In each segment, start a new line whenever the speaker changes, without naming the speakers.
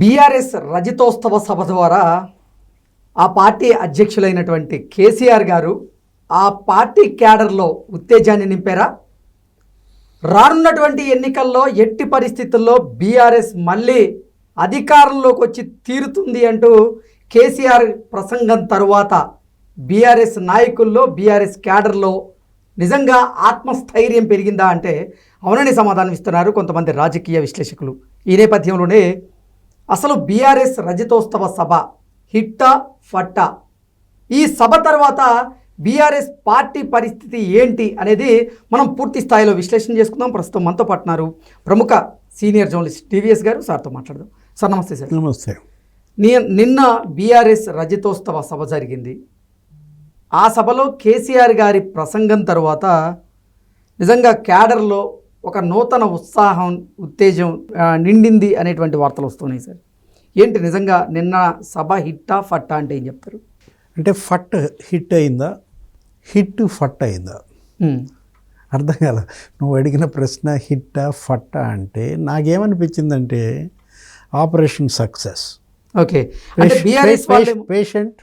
BRS రజతోత్సవ సభ ద్వారా ఆ party అధ్యక్షులైనటువంటి KCR గారు ఆ పార్టీ క్యాడర్లో ఉత్తేజాన్ని నింపారా? రానున్నటువంటి ఎన్నికల్లో ఎట్టి పరిస్థితుల్లో బీఆర్ఎస్ మళ్ళీ అధికారంలోకి వచ్చి తీరుతుంది అంటూ కేసీఆర్ ప్రసంగం తరువాత బీఆర్ఎస్ నాయకుల్లో బీఆర్ఎస్ క్యాడర్లో నిజంగా ఆత్మస్థైర్యం పెరిగిందా అంటే అవునని సమాధానం ఇస్తున్నారు కొంతమంది రాజకీయ విశ్లేషకులు. ఈ నేపథ్యంలోనే అసలు బీఆర్ఎస్ రజతోత్సవ సభ హిట్టా ఫట్టా? ఈ సభ తర్వాత బీఆర్ఎస్ పార్టీ పరిస్థితి ఏంటి అనేది మనం పూర్తి స్థాయిలో విశ్లేషణ చేసుకుందాం. ప్రస్తుతం మనతో పట్టినారు ప్రముఖ సీనియర్ జర్నలిస్ట్ టీవీఎస్ గారు. సార్తో మాట్లాడదాం. సార్ నమస్తే సార్.
నమస్తే.
ని- నిన్న బీఆర్ఎస్ రజతోత్సవ సభ జరిగింది. ఆ సభలో కేసీఆర్ గారి ప్రసంగం తర్వాత నిజంగా క్యాడర్లో ఒక నూతన ఉత్సాహం ఉత్తేజం నిండింది అనేటువంటి వార్తలు వస్తున్నాయి సార్. ఏంటి నిజంగా నిన్న సభ హిట్టా ఫట్టా అంటే ఏం చెప్తారు?
అంటే ఫట్ హిట్ అయిందా? హిట్ ఫట్ అయిందా? అర్థం కాల నువ్వు అడిగిన ప్రశ్న హిట్టా ఫట్టా అంటే నాకేమనిపించిందంటే operation success.
Okay.
Patient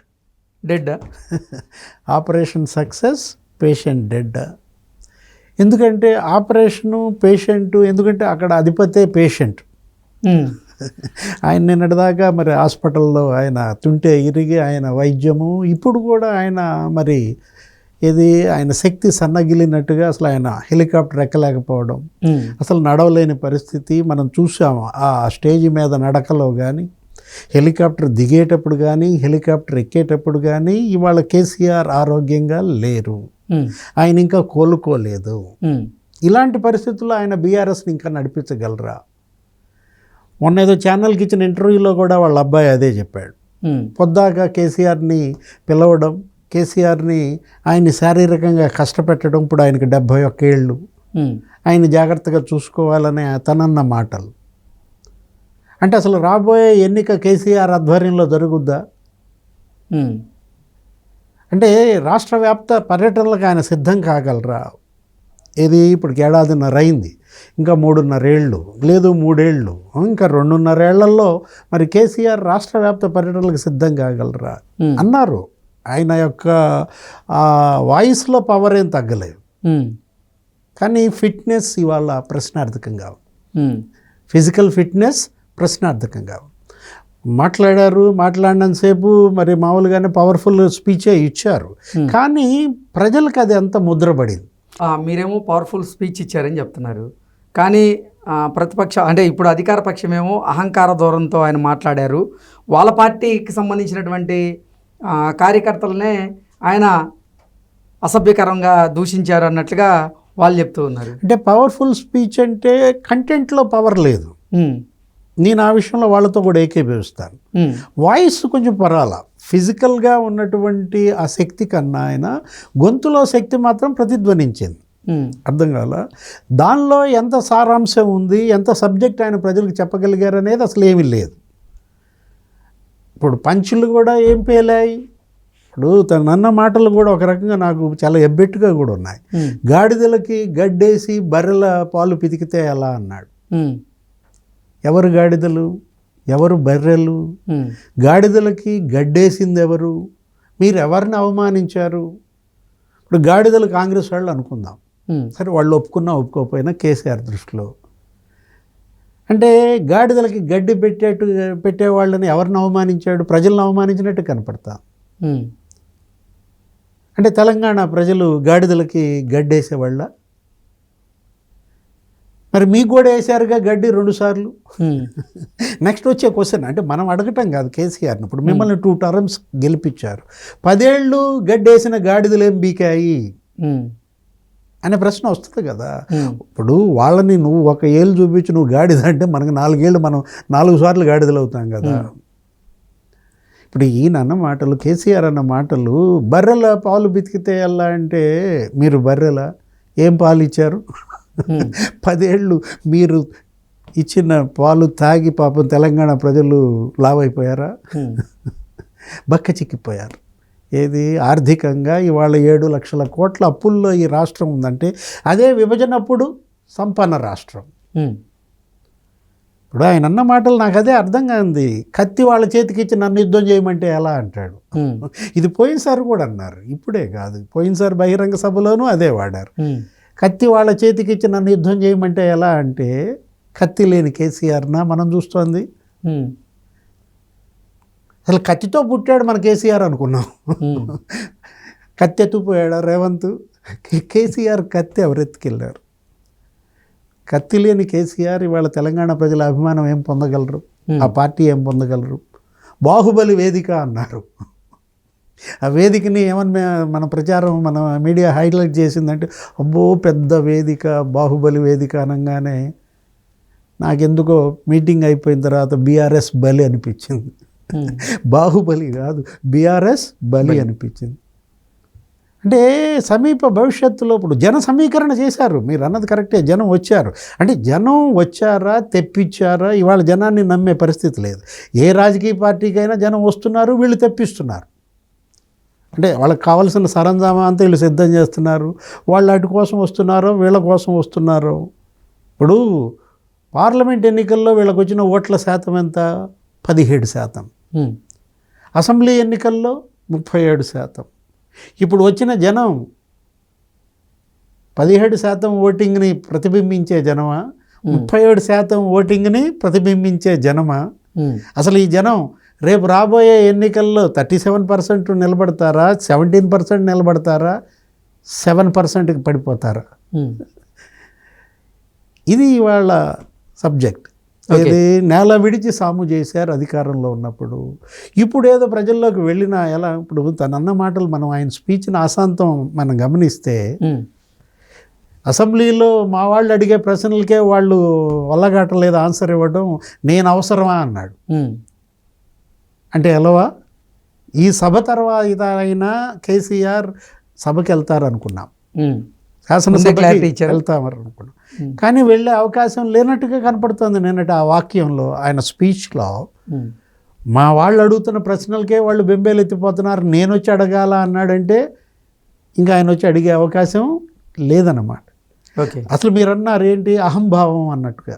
dead
operation success patient dead ఎందుకంటే ఆపరేషను పేషెంట్ ఎందుకంటే అక్కడ అధిపతే పేషెంట్. ఆయన నిన్నటిదాకా మరి హాస్పిటల్లో ఆయన తుంటే ఇరిగి ఆయన వైద్యము ఇప్పుడు కూడా ఆయన మరి ఇది ఆయన శక్తి సన్నగిలినట్టుగా అసలు ఆయన హెలికాప్టర్ ఎక్కలేకపోవడం అసలు నడవలేని పరిస్థితి మనం చూసాము ఆ స్టేజ్ మీద నడకలో కానీ హెలికాప్టర్ దిగేటప్పుడు కానీ హెలికాప్టర్ ఎక్కేటప్పుడు కానీ ఇవాళ కేసీఆర్ ఆరోగ్యంగా లేరు. ఆయన ఇంకా కోలుకోలేదు. ఇలాంటి పరిస్థితుల్లో ఆయన బీఆర్ఎస్ని ఇంకా నడిపించగలరా? మొన్న ఏదో ఛానల్కి ఇచ్చిన ఇంటర్వ్యూలో కూడా వాళ్ళ అబ్బాయి అదే చెప్పాడు. పొద్దాక కేసీఆర్ని పిలవడం కేసీఆర్ని ఆయన్ని శారీరకంగా కష్టపెట్టడం ఇప్పుడు ఆయనకి డెబ్భై ఒక్క ఏళ్ళు. ఆయన జాగ్రత్తగా చూసుకోవాలనే తనన్న మాటలు. అంటే అసలు రాబోయే ఎన్నిక కేసీఆర్ ఆధ్వర్యంలో జరుగుద్దా? అంటే రాష్ట్ర వ్యాప్త పర్యటనలకు ఆయన సిద్ధం కాగలరా? ఇది ఇప్పుడు ఏడాదిన్నర అయింది. ఇంకా మూడున్నరేళ్ళు లేదు మూడేళ్ళు. ఇంకా రెండున్నరేళ్ళలో మరి కేసీఆర్ రాష్ట్ర వ్యాప్త పర్యటనలకు సిద్ధం కాగలరా? అన్నారు. ఆయన యొక్క వాయిస్లో పవర్ ఏం తగ్గలేదు. కానీ ఫిట్నెస్ ఇవాళ ప్రశ్నార్థకంగా. ఫిజికల్ ఫిట్నెస్ ప్రశ్నార్థకంగా. మాట్లాడారు మాట్లాడినంతసేపు మరి మామూలుగానే పవర్ఫుల్ స్పీచే ఇచ్చారు. కానీ ప్రజలకు అది అంత ముద్రపడింది.
మీరేమో పవర్ఫుల్ స్పీచ్ ఇచ్చారని చెప్తున్నారు. కానీ ప్రతిపక్ష అంటే ఇప్పుడు అధికార పక్షమేమో అహంకార ధోరణితో ఆయన మాట్లాడారు. వాళ్ళ పార్టీకి సంబంధించినటువంటి కార్యకర్తలనే ఆయన అసభ్యకరంగా దూషించారు అన్నట్లుగా వాళ్ళు చెప్తూ ఉన్నారు.
అంటే పవర్ఫుల్ స్పీచ్ అంటే కంటెంట్లో పవర్ లేదు. నేను ఆ విషయంలో వాళ్ళతో కూడా ఏకీభవిస్తాను. వాయిస్ కొంచెం పరాల ఫిజికల్గా ఉన్నటువంటి ఆ శక్తి కన్నా ఆయన గొంతులో శక్తి మాత్రం ప్రతిధ్వనించింది. అర్థం కాల? దానిలో ఎంత సారాంశం ఉంది ఎంత సబ్జెక్ట్ ఆయన ప్రజలకు చెప్పగలిగారు అనేది అసలు ఏమీ లేదు. ఇప్పుడు పంచులు కూడా ఏం పేలాయి? ఇప్పుడు తను అన్న మాటలు కూడా ఒక రకంగా నాకు చాలా ఎబ్బెట్టుగా కూడా ఉన్నాయి. గాడిదలకి గడ్డేసి బర్రెల పాలు పితికితే ఎలా అన్నాడు. ఎవరు గాడిదలు? ఎవరు బర్రెలు? గాడిదలకి గడ్డేసింది ఎవరు మీరు ఎవరిని అవమానించారు? ఇప్పుడు గాడిదలు కాంగ్రెస్ వాళ్ళు అనుకుందాం. సరే వాళ్ళు ఒప్పుకున్నా ఒప్పుకోకపోయినా కేసీఆర్ దృష్టిలో. అంటే గాడిదలకి గడ్డి పెట్టేట్టు పెట్టేవాళ్ళని ఎవరిని అవమానించాడు? ప్రజలను అవమానించినట్టు కనపడతా. అంటే తెలంగాణ ప్రజలు గాడిదలకి గడ్డేసేవాళ్ళ? మరి మీకు కూడా వేశారుగా గడ్డి రెండుసార్లు నెక్స్ట్ వచ్చే క్వశ్చన్ అంటే మనం అడగటం కాదు కేసీఆర్ని. ఇప్పుడు మిమ్మల్ని టూ టర్మ్స్ గెలిపించారు. పదేళ్ళు గడ్డేసిన గాడిదలు ఏం బీకాయి? అనే ప్రశ్న వస్తుంది కదా. ఇప్పుడు వాళ్ళని నువ్వు ఒక ఏళ్ళు చూపించి నువ్వు గాడిద అంటే మనకు నాలుగేళ్ళు మనం నాలుగు సార్లు గాడిదలు అవుతాం కదా. ఇప్పుడు ఈయన అన్న మాటలు కేసీఆర్ అన్న మాటలు బర్రెల పాలు బితికితే ఎలా అంటే మీరు బర్రెల? ఏం పాలు ఇచ్చారు? పదేళ్ళు మీరు ఇచ్చిన పాలు తాగి పాపం తెలంగాణ ప్రజలు లావైపోయారా? బక్క చిక్కిపోయారు. ఏది? ఆర్థికంగా ఇవాళ ఏడు లక్షల కోట్ల అప్పుల్లో ఈ రాష్ట్రం ఉందంటే అదే విభజన అప్పుడు సంపన్న రాష్ట్రం. ఇప్పుడు ఆయన అన్న మాటలు నాకు అదే అర్థం కాంది. కత్తి వాళ్ళ చేతికి ఇచ్చి నన్ను యుద్ధం చేయమంటే ఎలా అంటాడు? ఇది పోయినసారి కూడా అన్నారు. ఇప్పుడే కాదు. పోయినసారి బహిరంగ సభలోనూ అదే వాడారు. కత్తి వాళ్ళ చేతికి ఇచ్చి నన్ను యుద్ధం చేయమంటే ఎలా అంటే కత్తి లేని కేసీఆర్నా మనం చూస్తోంది? అసలు కత్తితో పుట్టాడు మన కేసీఆర్ అనుకున్నాం. కత్తి ఎత్తుపోయాడు రేవంత్? కేసీఆర్ కత్తి ఎవరెత్తుకెళ్ళారు కత్తి లేని కేసీఆర్ ఇవాళ తెలంగాణ ప్రజల అభిమానం ఏం పొందగలరు. ఆ పార్టీ ఏం పొందగలరు? బాహుబలి వేదిక అన్నారు. ఆ వేదికని ఏమని మన ప్రచారం మన మీడియా హైలైట్ చేసిందంటే అబ్బో పెద్ద వేదిక బాహుబలి వేదిక అనగానే నాకెందుకో మీటింగ్ అయిపోయిన తర్వాత బీఆర్ఎస్ బలి అనిపించింది. బాహుబలి కాదు బీఆర్ఎస్ బలి. అనిపించింది. అంటే సమీప భవిష్యత్తులో ఇప్పుడు జన సమీకరణ చేశారు మీరు అన్నది కరెక్టే జనం వచ్చారు. అంటే జనం వచ్చారా తెప్పించారా ఇవాళ జనాన్ని నమ్మే పరిస్థితి లేదు. ఏ రాజకీయ పార్టీకైనా జనం వస్తున్నారు వీళ్ళు తెప్పిస్తున్నారు. అంటే వాళ్ళకి కావాల్సిన సరంజామా అంతా వీళ్ళు సిద్ధం చేస్తున్నారు. వాళ్ళు అటు కోసం వస్తున్నారో వీళ్ళ కోసం వస్తున్నారో. ఇప్పుడు పార్లమెంట్ ఎన్నికల్లో వీళ్ళకి వచ్చిన ఓట్ల శాతం ఎంత? పదిహేడు శాతం. అసెంబ్లీ ఎన్నికల్లో ముప్పై ఏడు శాతం. ఇప్పుడు వచ్చిన జనం పదిహేడు శాతం ఓటింగ్ని ప్రతిబింబించే జనమా? ముప్పై ఏడు శాతం ఓటింగ్ని ప్రతిబింబించే జనమా? అసలు ఈ జనం రేపు రాబోయే ఎన్నికల్లో థర్టీ సెవెన్ పర్సెంట్ నిలబడతారా? సెవెంటీన్ పర్సెంట్ నిలబడతారా? సెవెన్ పర్సెంట్కి పడిపోతారా? ఇది ఇవాళ సబ్జెక్ట్. ఇది నేల విడిచి సాము చేశారు అధికారంలో ఉన్నప్పుడు. ఇప్పుడు ఏదో ప్రజల్లోకి వెళ్ళినా ఎలా? ఇప్పుడు తన అన్న మాటలు మనం ఆయన స్పీచ్ని ఆశాంతం మనం గమనిస్తే అసెంబ్లీలో మా వాళ్ళు అడిగే ప్రశ్నలకే వాళ్ళు వల్లగాటలేదు ఆన్సర్ ఇవ్వడం నేను అవసరమా? అన్నాడు. అంటే ఎలవా? ఈ సభ తర్వాత అయినా కేసీఆర్ సభకి వెళ్తారు అనుకున్నాం శాసనసభకి
ఇచ్చారు.
వెళ్తామని అనుకున్నాం కానీ వెళ్ళే అవకాశం లేనట్టుగా కనపడుతుంది నిన్నటి ఆ వాక్యంలో ఆయన స్పీచ్లో. మా వాళ్ళు అడుగుతున్న ప్రశ్నలకే వాళ్ళు బెంబేలు ఎత్తిపోతున్నారు. నేను వచ్చి అడగాల అన్నాడంటే ఇంకా ఆయన వచ్చి అడిగే అవకాశం లేదన్నమాట.
ఓకే.
అసలు మీరు అన్నారు ఏంటి? అహంభావం అన్నట్టుగా.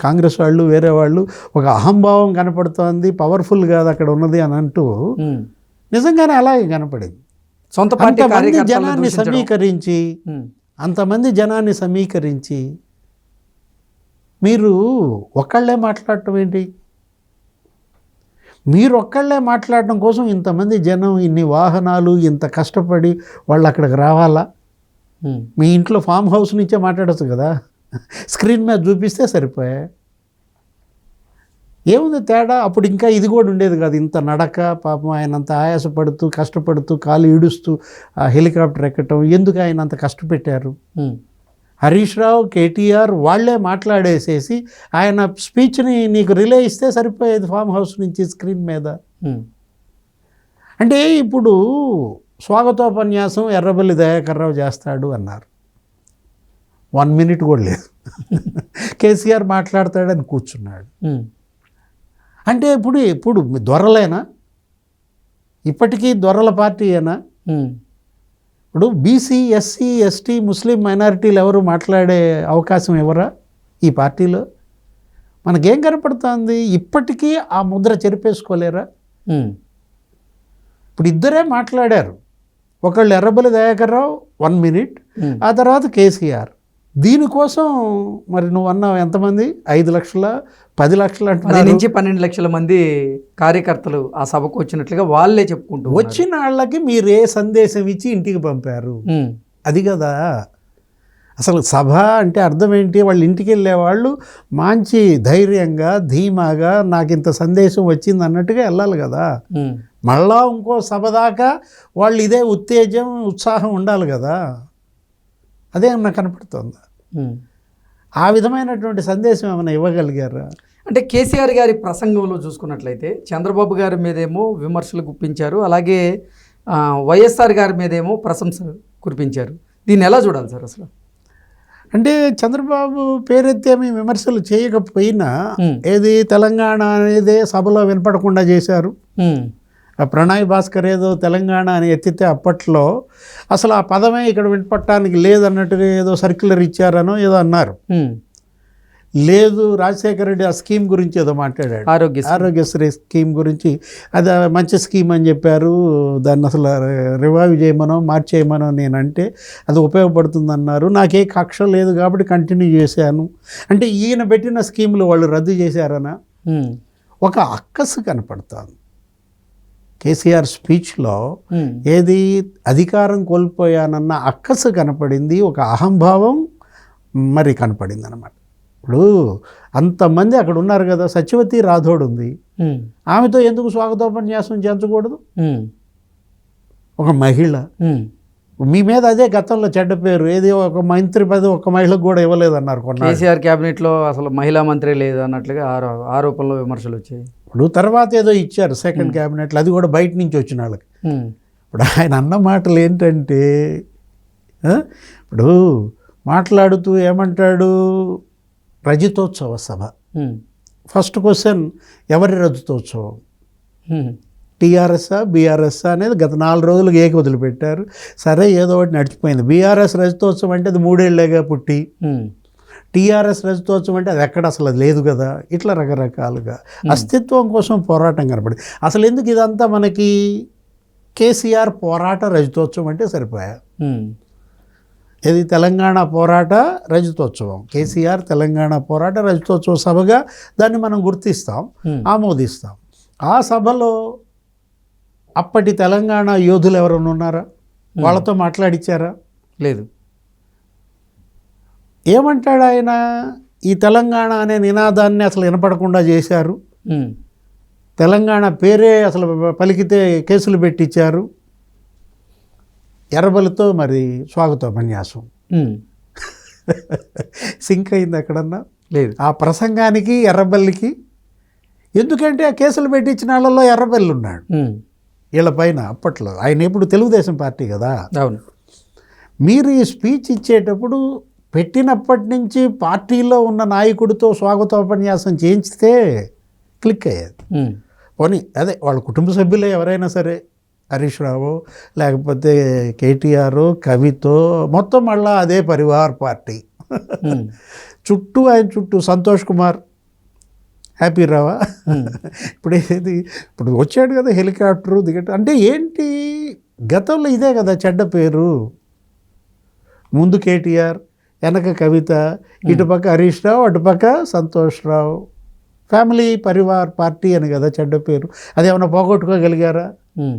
కాంగ్రెస్ వాళ్ళు వేరే వాళ్ళు ఒక అహంభావం కనపడుతోంది పవర్ఫుల్ కాదు అక్కడ ఉన్నది అని అంటూ. నిజంగానే అలాగే కనపడింది?
సొంత పార్టీ
జనాన్ని. సమీకరించి అంతమంది జనాన్ని సమీకరించి మీరు ఒక్కళ్ళే మాట్లాడటం ఏంటి? మీరు ఒక్కళ్ళే మాట్లాడటం కోసం ఇంతమంది జనం ఇన్ని వాహనాలు ఇంత కష్టపడి వాళ్ళు అక్కడికి రావాలా? మీ ఇంట్లో ఫామ్ హౌస్ నుంచే మాట్లాడచ్చు కదా? స్క్రీన్ మీద చూపిస్తే సరిపోయా. ఏముంది తేడా? అప్పుడు ఇంకా ఇది కూడా ఉండేది కాదు. ఇంత నడక పాపం ఆయన అంత ఆయాసపడుతూ కష్టపడుతూ కాలు ఈడుస్తూ ఆ హెలికాప్టర్ ఎక్కటం ఎందుకు ఆయన అంత కష్టపెట్టారు? హరీష్ రావు కేటీఆర్ వాళ్ళే మాట్లాడేసేసి ఆయన స్పీచ్ని నీకు రిలే ఇస్తే సరిపోయేది ఫామ్ హౌస్ నుంచి స్క్రీన్ మీద. అంటే ఇప్పుడు స్వాగతోపన్యాసం ఎర్రబల్లి దయాకర్రావు చేస్తాడు అన్నారు. వన్ మినిట్ కూడా లేదు. కేసీఆర్ మాట్లాడతాడని కూర్చున్నాడు. అంటే ఇప్పుడు ఇప్పుడు దొరలేనా? ఇప్పటికీ దొరల పార్టీయేనా
ఉమ్,
ఇప్పుడు బీసీ ఎస్సీ ఎస్టీ ముస్లిం మైనారిటీలు ఎవరు మాట్లాడే అవకాశం ఎవరా ఈ పార్టీలో? మనకేం కనపడుతుంది? ఇప్పటికీ ఆ ముద్ర చెరిపేసుకోలేరా? ఇప్పుడు ఇద్దరే మాట్లాడారు. ఒకళ్ళు ఎర్రబల్లి దయాకర్రావు వన్ మినిట్. ఆ తర్వాత కేసీఆర్. దీనికోసం మరి నువ్వు అన్నావు ఎంతమంది? ఐదు లక్షల? పది లక్షలు
పది నుంచి పన్నెండు లక్షల మంది కార్యకర్తలు ఆ సభకు వచ్చినట్లుగా వాళ్ళే చెప్పుకుంటూ.
వచ్చిన వాళ్ళకి మీరు ఏ సందేశం ఇచ్చి ఇంటికి పంపారు. అది కదా. అసలు సభ అంటే అర్థం ఏంటి? వాళ్ళు ఇంటికి వెళ్ళే వాళ్ళు మంచి ధైర్యంగా ధీమాగా నాకు ఇంత సందేశం వచ్చింది అన్నట్టుగా వెళ్ళాలి కదా. మళ్ళా ఇంకో సభ దాకా వాళ్ళు ఇదే ఉత్తేజం ఉత్సాహం ఉండాలి కదా. అదే నాకు కనపడుతుంది. ఆ విధమైనటువంటి సందేశం ఏమైనా ఇవ్వగలిగారా?
అంటే కేసీఆర్ గారి ప్రసంగంలో చూసుకున్నట్లయితే చంద్రబాబు గారి మీదేమో విమర్శలు గుప్పించారు అలాగే వైఎస్ఆర్ గారి మీదేమో ప్రశంసలు కురిపించారు. దీన్ని ఎలా చూడాలి సార్ అసలు?
అంటే చంద్రబాబు పేరెత్తేమి విమర్శలు చేయకపోయినా ఏది తెలంగాణ అనేదే సభలో వినపడకుండా చేశారు. ప్రణయ్ భాస్కర్ ఏదో తెలంగాణ అని ఎత్తితే అప్పట్లో అసలు ఆ పదమే ఇక్కడ వినపడటానికి లేదన్నట్టుగా ఏదో సర్క్యులర్ ఇచ్చారనో ఏదో అన్నారు. లేదు రాజశేఖర రెడ్డి ఆ స్కీమ్ గురించి ఏదో మాట్లాడాడు.
ఆరోగ్య
ఆరోగ్యశ్రీ స్కీమ్ గురించి. అది మంచి స్కీమ్ అని చెప్పారు. దాన్ని అసలు రివైవ్ చేయమనో మార్చేయమనో నేనంటే అది ఉపయోగపడుతుందన్నారు. నాకే కక్ష లేదు కాబట్టి కంటిన్యూ చేశాను. అంటే ఈయన పెట్టిన స్కీములు వాళ్ళు రద్దు చేశారనా? ఒక అక్కసు కనపడుతుంది. కేసీఆర్ స్పీచ్లో ఏది అధికారం కోల్పోయానన్న అక్కసు కనపడింది ఒక అహంభావం మరి కనపడింది అనమాట ఇప్పుడు అంతమంది అక్కడ ఉన్నారు కదా సత్యవతి రాథోడ్ ఉంది. ఆమెతో ఎందుకు స్వాగతోపన్యాసం చేర్చకూడదు ఒక మహిళ. మీ మీద అదే గతంలో చెడ్డ పేరు ఏది ఒక మంత్రి పదవి ఒక మహిళకు కూడా ఇవ్వలేదన్నారు కొన్నాళ్ళు.
కేసీఆర్ క్యాబినెట్లో అసలు మహిళా మంత్రి లేదు అన్నట్లుగా ఆరో ఆరోపణలు విమర్శలు వచ్చాయి.
ఇప్పుడు తర్వాత ఏదో ఇచ్చారు సెకండ్ క్యాబినెట్లో అది కూడా బయట నుంచి వచ్చిన వాళ్ళకి.
ఉమ్,
ఇప్పుడు ఆయన అన్న మాటలు ఏంటంటే ఇప్పుడు మాట్లాడుతూ ఏమంటాడు? రజతోత్సవ సభ. ఫస్ట్ క్వశ్చన్ ఎవరి రజతోత్సవం? టీఆర్ఎస్ఆ బీఆర్ఎస్ఆ అనేది గత నాలుగు రోజులకు ఏక వదిలిపెట్టారు. సరే ఏదో ఒకటి నడిచిపోయింది. బీఆర్ఎస్ రజతోత్సవం అంటే అది మూడేళ్ళేగా పుట్టి. టీఆర్ఎస్ రజతోత్సవం అంటే అది ఎక్కడ అసలు అది లేదు కదా. ఇట్లా రకరకాలుగా అస్తిత్వం కోసం పోరాటం కనపడింది. అసలు ఎందుకు ఇదంతా మనకి కేసీఆర్ పోరాట రజతోత్సవం అంటే సరిపోయా? ఇది తెలంగాణ పోరాట రజతోత్సవం? కేసీఆర్ తెలంగాణ పోరాట రజతోత్సవ సభగా దాన్ని మనం గుర్తిస్తాం ఆమోదిస్తాం. ఆ సభలో అప్పటి తెలంగాణ యోధులు ఎవరైనా ఉన్నారా? వాళ్ళతో మాట్లాడిచ్చారా?
లేదు.
ఏమంటాడు ఆయన ఈ తెలంగాణ అనే నినాదాన్ని అసలు వినపడకుండా చేశారు. తెలంగాణ పేరే అసలు పలికితే కేసులు పెట్టించారు ఎర్రబలితో మరి స్వాగతోపన్యాసం. సింక్ అయింది ఎక్కడన్నా?
లేదు.
ఆ ప్రసంగానికి ఎర్రబల్లికి ఎందుకంటే ఆ కేసులు పెట్టించిన వాళ్ళలో ఎర్రబల్లి ఉన్నాడు. వీళ్ళ పైన అప్పట్లో. ఆయన ఇప్పుడు తెలుగుదేశం పార్టీ కదా?
అవును.
మీరు ఈ స్పీచ్ ఇచ్చేటప్పుడు పెట్టినప్పటి నుంచి పార్టీలో ఉన్న నాయకుడితో స్వాగతోపన్యాసం చేయించితే క్లిక్ అయ్యేది. పోనీ అదే వాళ్ళ కుటుంబ సభ్యులే ఎవరైనా సరే హరీష్ రావు లేకపోతే కేటీఆర్ కవితో మొత్తం మళ్ళా అదే పరివార్ పార్టీ. చుట్టూ ఆయన చుట్టూ సంతోష్ కుమార్. హ్యాపీ రావా? ఇప్పుడు ఏది? ఇప్పుడు వచ్చాడు కదా హెలికాప్టరు దిగట అంటే ఏంటి? గతంలో ఇదే కదా చెడ్డ పేరు. ముందు కేటీఆర్ వెనక కవిత ఇటుపక్క హరీష్ రావు అటుపక్క సంతోష్ రావు. ఫ్యామిలీ పరివార్ పార్టీ అని కదా చెడ్డ పేరు. అదేమన్నా పోగొట్టుకోగలిగారా?
ఉమ్,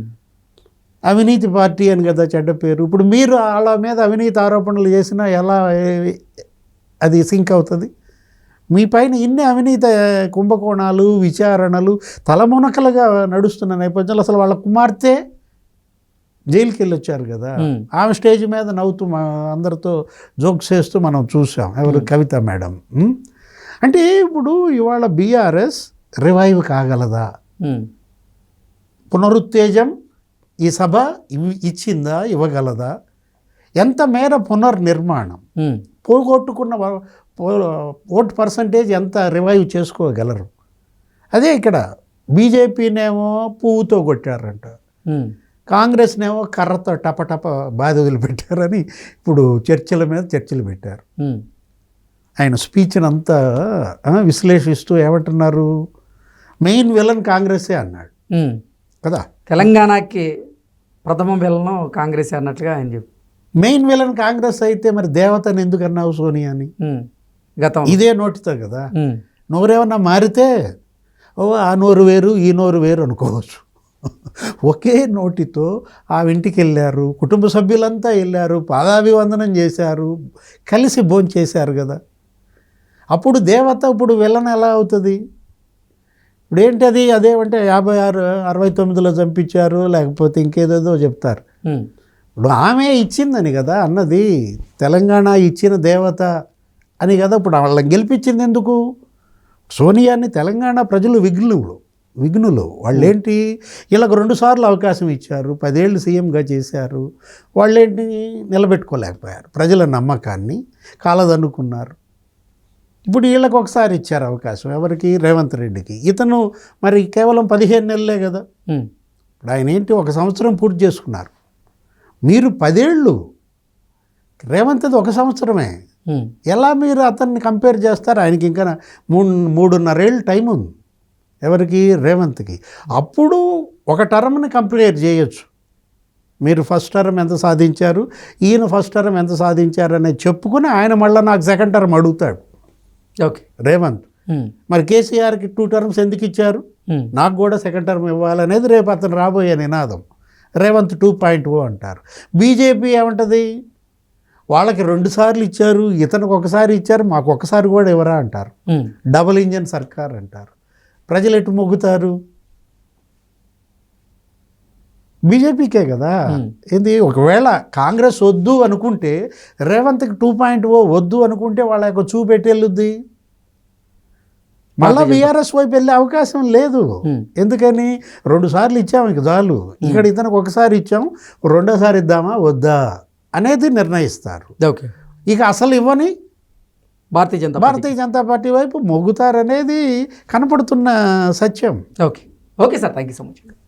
అవినీతి పార్టీ అని కదా చెడ్డ పేరు. ఇప్పుడు మీరు వాళ్ళ మీద అవినీతి ఆరోపణలు చేసినా ఎలా అది సింక్ అవుతుంది? మీ పైన ఇన్ని అవినీతి కుంభకోణాలు విచారణలు తలమునకలుగా నడుస్తున్న నేపథ్యంలో అసలు వాళ్ళ కుమార్తె జైలుకి వెళ్ళి వచ్చారు కదా. ఆమె స్టేజ్ మీద నవ్వుతూ మా అందరితో జోక్స్ చేస్తూ మనం చూసాం. ఎవరు కవిత మేడం? అంటే ఇప్పుడు ఇవాళ బీఆర్ఎస్ రివైవ్ కాగలదా? పునరుత్తేజం ఈ సభ ఇచ్చిందా ఇవ్వగలదా? ఎంత మేర పునర్నిర్మాణం? పోగొట్టుకున్న ఓట్ పర్సంటేజ్ ఎంత రివైవ్ చేసుకోగలరు? అదే ఇక్కడ బీజేపీనేమో పువ్వుతో కొట్టారంట. కాంగ్రెస్నేమో కర్రతో టపటప బాధ వదిలిపెట్టారని ఇప్పుడు చర్చల మీద చర్చలు పెట్టారు. ఆయన స్పీచ్ని అంతా విశ్లేషిస్తూ ఏమంటున్నారు? మెయిన్ విలన్ కాంగ్రెసే అన్నాడు. కదా?
తెలంగాణకి ప్రథమ వెళ్ళను కాంగ్రెస్ అన్నట్లుగా ఆయన చెప్పి
మెయిన్ విలన్ కాంగ్రెస్ అయితే మరి దేవతని ఎందుకు అన్నావు సోనియా అని?
గతం.
ఇదే నోటితో కదా? నోరేమన్నా మారితే ఓ ఆ నోరు వేరు ఈ నోరు వేరు అనుకోవచ్చు. ఒకే నోటితో ఆ ఇంటికి వెళ్ళారు కుటుంబ సభ్యులంతా వెళ్ళారు పాదాభివందనం చేశారు కలిసి భోజనం చేశారు కదా. అప్పుడు దేవత ఇప్పుడు వెళ్ళని ఎలా అవుతుంది? ఇప్పుడు ఏంటది? అదేమంటే యాభై ఆరు అరవై తొమ్మిదిలో చంపించారు లేకపోతే ఇంకేదేదో చెప్తారు. ఇప్పుడు ఆమె ఇచ్చిందని కదా అన్నది తెలంగాణ ఇచ్చిన దేవత అని కదా ఇప్పుడు వాళ్ళని గెలిపించింది ఎందుకు? సోనియాని తెలంగాణ ప్రజలు విఘ్నులు విఘ్నులు. వాళ్ళేంటి? వీళ్ళకు రెండుసార్లు అవకాశం ఇచ్చారు పదేళ్ళు సీఎంగా చేశారు. వాళ్ళేంటి? నిలబెట్టుకోలేకపోయారు. ప్రజల నమ్మకాన్ని కాలదన్నుకున్నారు. ఇప్పుడు వీళ్ళకి ఒకసారి ఇచ్చారు అవకాశం. ఎవరికి? రేవంత్ రెడ్డికి. ఇతను మరి కేవలం పదిహేను నెలలే కదా. ఇప్పుడు ఆయన ఏంటి? ఒక సంవత్సరం పూర్తి చేసుకున్నారు. మీరు పదేళ్ళు రేవంత్ది ఒక సంవత్సరమే. ఎలా మీరు అతన్ని కంపేర్ చేస్తారు? ఆయనకి ఇంకా మూడు మూడున్నరేళ్ళు టైం ఉంది ఎవరికి? రేవంత్కి. అప్పుడు ఒక టర్మ్ని కంపేర్ చేయొచ్చు. మీరు ఫస్ట్ టర్మ్ ఎంత సాధించారు? ఈయన ఫస్ట్ టర్మ్ ఎంత సాధించారు అనేది చెప్పుకుని ఆయన మళ్ళీ నాకు సెకండ్ టర్మ్ అడుగుతాడు.
ఓకే.
రేవంత్ మరి కేసీఆర్కి టూ టర్మ్స్ ఎందుకు ఇచ్చారు? నాకు కూడా సెకండ్ టర్మ్ ఇవ్వాలనేది రేపు అతను రాబోయే నినాదం. రేవంత్ టూ పాయింట్ ఓ అంటారు. బీజేపీ ఏమంటది? వాళ్ళకి రెండు సార్లు ఇచ్చారు ఇతనికి ఒకసారి ఇచ్చారు మాకు ఒకసారి కూడా ఇవ్వరా అంటారు. డబుల్ ఇంజన్ సర్కార్ అంటారు. ప్రజలు ఎటు మొగ్గుతారు? బీజేపీకే కదా. ఏంది? ఒకవేళ కాంగ్రెస్ వద్దు అనుకుంటే రేవంత్కి టూ పాయింట్ ఓ వద్దు అనుకుంటే వాళ్ళ యొక్క చూపెట్టి వెళ్ళుద్ది? మళ్ళీ బీఆర్ఎస్ వైపు వెళ్ళే అవకాశం లేదు. ఎందుకని? రెండు సార్లు ఇచ్చాం ఇక చాలు. ఇక్కడ ఇతనికి ఒకసారి ఇచ్చాం రెండోసారి ఇద్దామా? వద్దా? అనేది నిర్ణయిస్తారు.
ఓకే.
ఇక అసలు ఇవ్వని
భారతీయ జనతా
భారతీయ జనతా పార్టీ వైపు మొగ్గుతారనేది కనపడుతున్న సత్యం.
Okay. Okay sir thank you so much.